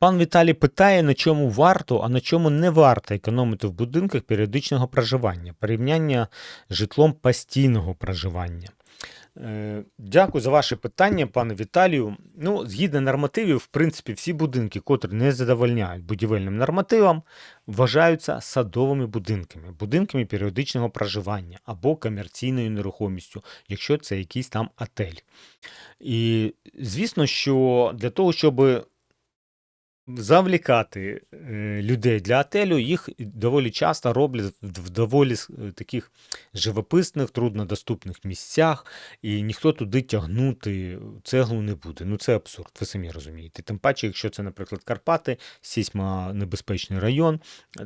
Пан Віталій питає, на чому варто, а на чому не варто економити в будинках періодичного проживання, порівняння з житлом постійного проживання. Е, Дякую за ваше питання, пане Віталію. Ну, згідно нормативів, в принципі, всі будинки, котрі не задовольняють будівельним нормативам, вважаються садовими будинками, будинками періодичного проживання або комерційною нерухомістю, якщо це якийсь там отель. І звісно, що для того, щоб завлікати е, людей для отелю, їх доволі часто роблять в доволі е, таких живописних, труднодоступних місцях, і ніхто туди тягнути цеглу не буде. Ну це абсурд, ви самі розумієте. Тим паче, якщо це, наприклад, Карпати, сейсмонебезпечний район,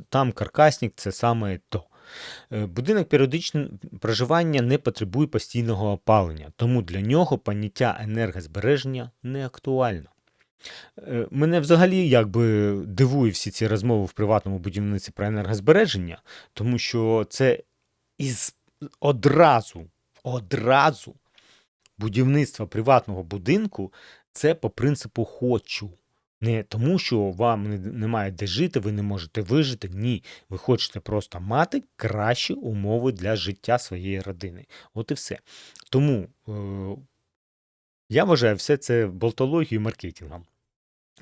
там каркасник це саме то. Е, Будинок періодичного проживання не потребує постійного опалення, тому для нього поняття енергозбереження не актуально. Е, Мене взагалі якби дивує всі ці розмови в приватному будівництві про енергозбереження, тому що це із одразу, одразу будівництво приватного будинку це по принципу хочу. Не тому, що вам немає де жити, ви не можете вижити. Ні. Ви хочете просто мати кращі умови для життя своєї родини. От і все. Тому е, я вважаю все це болтологією маркетингом.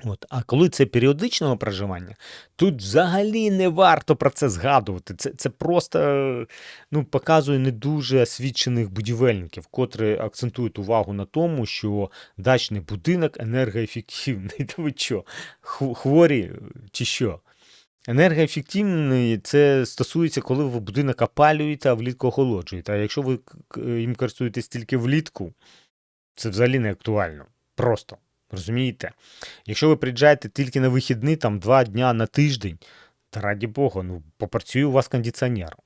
От. А коли це періодичного проживання, тут взагалі не варто про це згадувати. Це, це просто ну, показує не дуже освічених будівельників, котрі акцентують увагу на тому, що дачний будинок енергоефективний. Та ви що, хворі чи що? Енергоефективний це стосується, коли ви будинок опалюєте, а влітку охолоджуєте. А якщо ви їм користуєтесь тільки влітку, це взагалі не актуально. Просто. Розумієте? Якщо ви приїжджаєте тільки на вихідні, там два дня на тиждень, та раді Бога, ну попрацює у вас кондиціонер.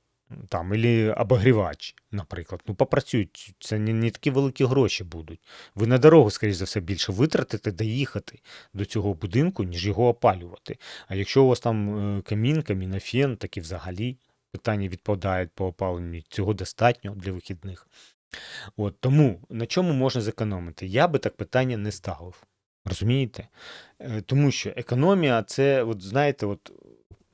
Там, або обогрівач, наприклад. Ну, попрацюють. Це не, не такі великі гроші будуть. Ви на дорогу, скоріш за все, більше витратите доїхати до цього будинку, ніж його опалювати. А якщо у вас там е, камін, камінофен, так і взагалі питання відпадають по опаленню. Цього достатньо для вихідних. От, тому на чому можна зекономити? Я би так питання не ставив. Розумієте? Е, Тому що економія це, от знаєте, от,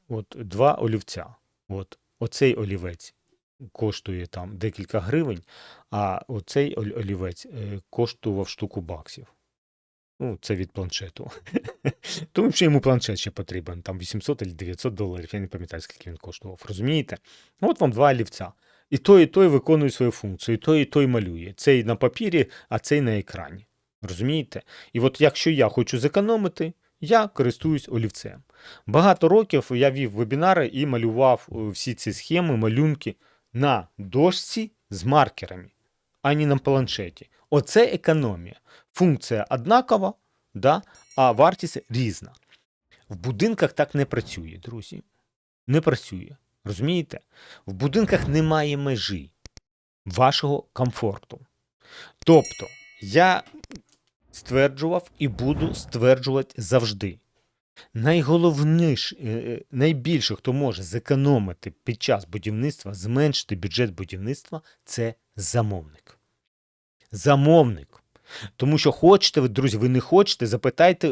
от два олівця. От, оцей олівець коштує там декілька гривень, а оцей олівець е, коштував штуку баксів. Ну, це від планшету. Тому що йому планшет ще потрібен, там 800 або 900 доларів, я не пам'ятаю, скільки він коштував. Розумієте? От вам два олівця. І той, і той виконує свою функцію, і той, і той малює. Цей на папірі, а цей на екрані. Розумієте? І от якщо я хочу зекономити, я користуюсь олівцем. Багато років я вів вебінари і малював е, всі ці схеми, малюнки на дошці з маркерами, а не на планшеті. Оце економія. Функція однакова, да, а вартість різна. В будинках так не працює, друзі. Не працює. Розумієте? В будинках немає межі вашого комфорту. Тобто, я стверджував і буду стверджувати завжди. Найголовніше, е, найбільше, хто може зекономити під час будівництва, зменшити бюджет будівництва, це замовник. Замовник. Тому що хочете ви, друзі, ви не хочете, запитайте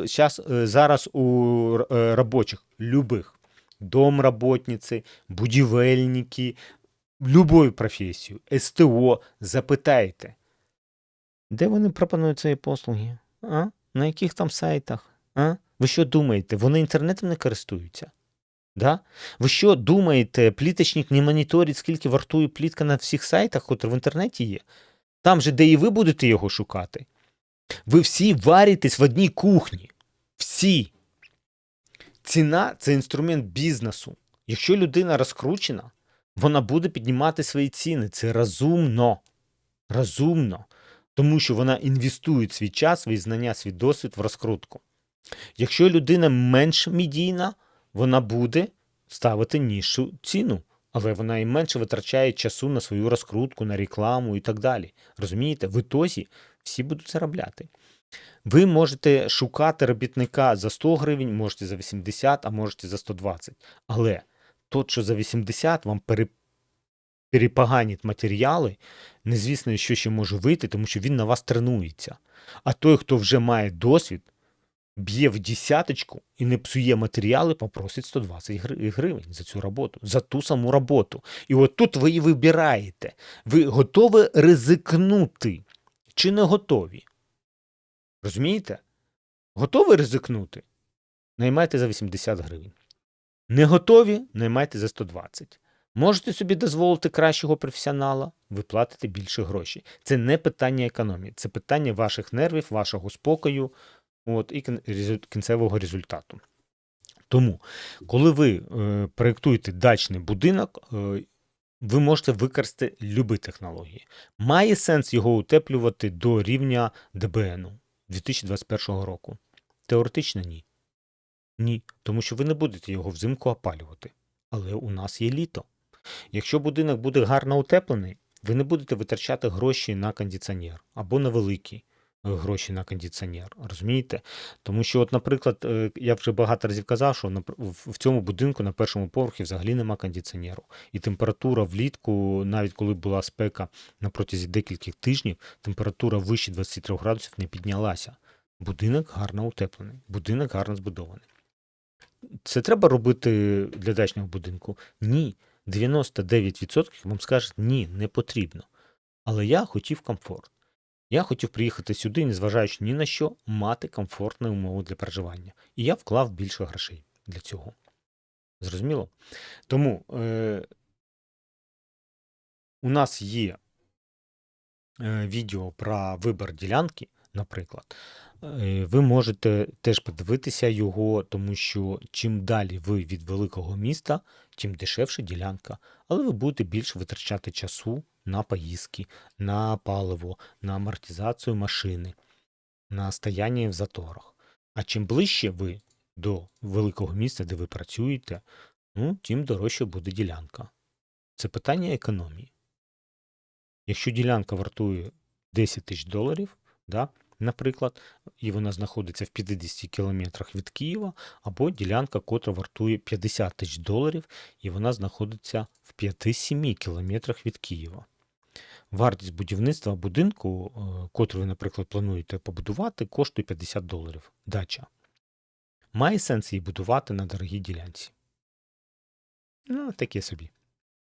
е, зараз у е, робочих, любих, домработниці, будівельники, любою професію, СТО, запитайте, де вони пропонують свої послуги? А? На яких там сайтах? А? Ви що думаєте, вони інтернетом не користуються? Да? Ви що думаєте, пліточник не моніторить, скільки вартує плітка на всіх сайтах, котрі в інтернеті є? Там же, де і ви будете його шукати. Ви всі варитесь в одній кухні. Всі. Ціна це інструмент бізнесу. Якщо людина розкручена, вона буде піднімати свої ціни. Це розумно. Розумно. Тому що вона інвестує свій час, свої знання, свій досвід в розкрутку. Якщо людина менш медійна, вона буде ставити нижчу ціну, але вона і менше витрачає часу на свою розкрутку, на рекламу і так далі. Розумієте, в ітозі всі будуть заробляти. Ви можете шукати робітника за 100 гривень, можете за 80, а можете за 120. Але тот, що за 80 вам пере... перепоганить матеріали, незвісно, що ще може вийти, тому що він на вас тренується. А той, хто вже має досвід, б'є в десяточку і не псує матеріали, попросить 120 гривень за цю роботу, за ту саму роботу. І от тут ви і вибираєте. Ви готові ризикнути чи не готові? Розумієте? Готові ризикнути? Наймайте за 80 гривень. Не готові? Наймайте за 120. Можете собі дозволити кращого професіонала, ви платите більше грошей. Це не питання економії, це питання ваших нервів, вашого спокою от, і кінцевого результату. Тому, коли ви е, проєктуєте дачний будинок, е, ви можете використати любі технології. Має сенс його утеплювати до рівня ДБН 2021 року? Теоретично ні. Ні, тому що ви не будете його взимку опалювати. Але у нас є літо. Якщо будинок буде гарно утеплений, ви не будете витрачати гроші на кондиціонер або на великі е, гроші на кондиціонер. Розумієте? Тому що, от, наприклад, е, я вже багато разів казав, що в в цьому будинку на першому поверхі взагалі нема кондиціонеру. І температура влітку, навіть коли була спека на протязі декількох тижнів, температура вище 23 градусів не піднялася. Будинок гарно утеплений, будинок гарно збудований. Це треба робити для дачного будинку? Ні. 99% вам скажуть, ні, не потрібно. Але я хотів комфорт. Я хотів приїхати сюди, незважаючи ні на що, мати комфортні умови для проживання. І я вклав більше грошей для цього. Зрозуміло? Тому е, у нас є е, відео про вибір ділянки, наприклад. Е, Ви можете теж подивитися його, тому що чим далі ви від великого міста, тим дешевша ділянка, але ви будете більше витрачати часу на поїздки, на паливо, на амортизацію машини, на стояння в заторах. А чим ближче ви до великого міста, де ви працюєте, ну, тим дорожче буде ділянка. Це питання економії. Якщо ділянка вартує 10 тисяч доларів, да, наприклад, і вона знаходиться в 50 кілометрах від Києва, або ділянка, котра вартує 50 тисяч доларів, і вона знаходиться в 5-7 кілометрах від Києва. Вартість будівництва будинку, е, котрий ви, наприклад, плануєте побудувати, коштує 50 доларів. Дача. Має сенс її будувати на дорогій ділянці. Ну, таке собі.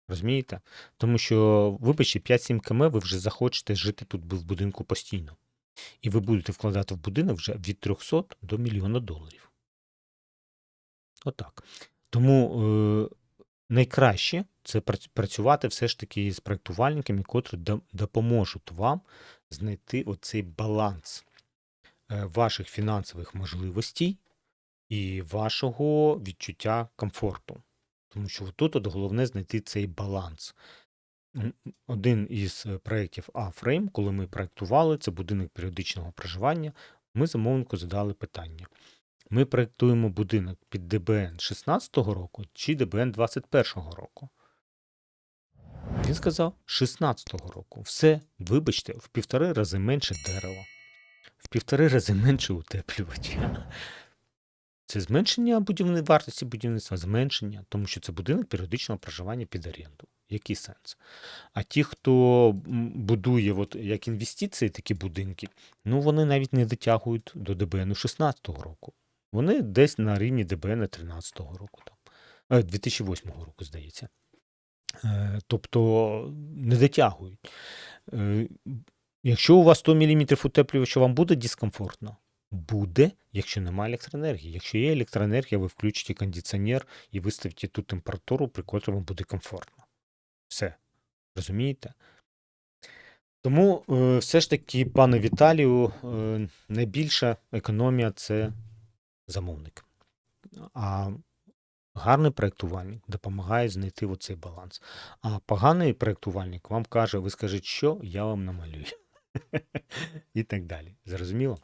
Розумієте? Тому що, вибачте, 5-7 км ви вже захочете жити тут в будинку постійно. І ви будете вкладати в будинок вже від 300 до мільйона доларів. Отак. Тому е, найкраще це працювати все ж таки з проєктувальниками, котрі допоможуть вам знайти оцей баланс е, ваших фінансових можливостей і вашого відчуття комфорту. Тому що тут от головне знайти цей баланс. Один із е, проєктів A-Frame, коли ми проєктували, це будинок періодичного проживання, ми замовнику задали питання. Ми проєктуємо будинок під ДБН 16-го року чи ДБН 21-го року? Він сказав 16-го року. Все, вибачте, в півтори рази менше дерева, в півтори рази менше утеплювача. Це зменшення будівни... вартості будівництва, зменшення, тому що це будинок періодичного проживання під оренду. Який сенс? А ті, хто будує от, як інвестиції такі будинки, ну вони навіть не дотягують до ДБН 16-го року. Вони десь на рівні ДБН 13-го року, там, е, 2008 року, здається. Е, Тобто не дотягують. Е, Якщо у вас 100 мм утеплювача, вам буде дискомфортно? Буде, якщо немає електроенергії. Якщо є електроенергія, ви включите кондиціонер і виставите ту температуру, при котрій вам буде комфортно. Все. Розумієте? Тому е, все ж таки, пане Віталію, е, найбільша економія це замовник. А гарний проєктувальник допомагає знайти оцей баланс. А поганий проєктувальник вам каже: ви скажіть, що я вам намалюю. І так далі. Зрозуміло?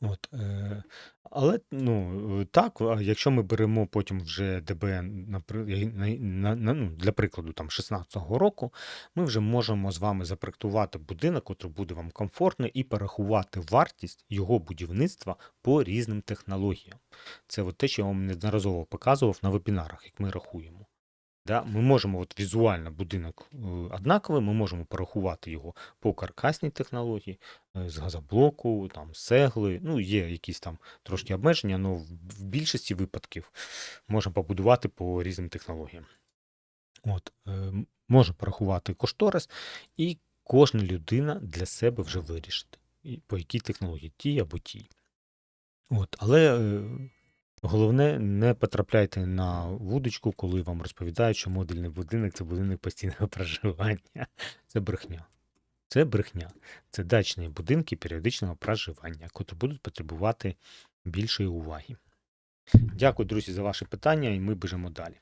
От, е, але ну, е, так, якщо ми беремо потім вже ДБН напри- на, на, на, ну, для прикладу там 16-го року, ми вже можемо з вами запроектувати будинок, який буде вам комфортний, і порахувати вартість його будівництва по різним технологіям. Це от те, що я вам неодноразово показував на вебінарах, як ми рахуємо. Да? Ми можемо от візуально будинок е, однаковий, ми можемо порахувати його по каркасній технології, е, з газоблоку, там, з цегли. Ну, є якісь там трошки обмеження, але в більшості випадків можна побудувати по різним технологіям. От, е, порахувати кошторис, і кожна людина для себе вже вирішить, по якій технології, тій або тій. От, але головне, не потрапляйте на вудочку, коли вам розповідають, що модульний будинок це будинок постійного проживання. Це брехня. Це брехня. Це дачні будинки періодичного проживання, котрі будуть потребувати більшої уваги. Дякую, друзі, за ваші питання, і ми біжимо далі.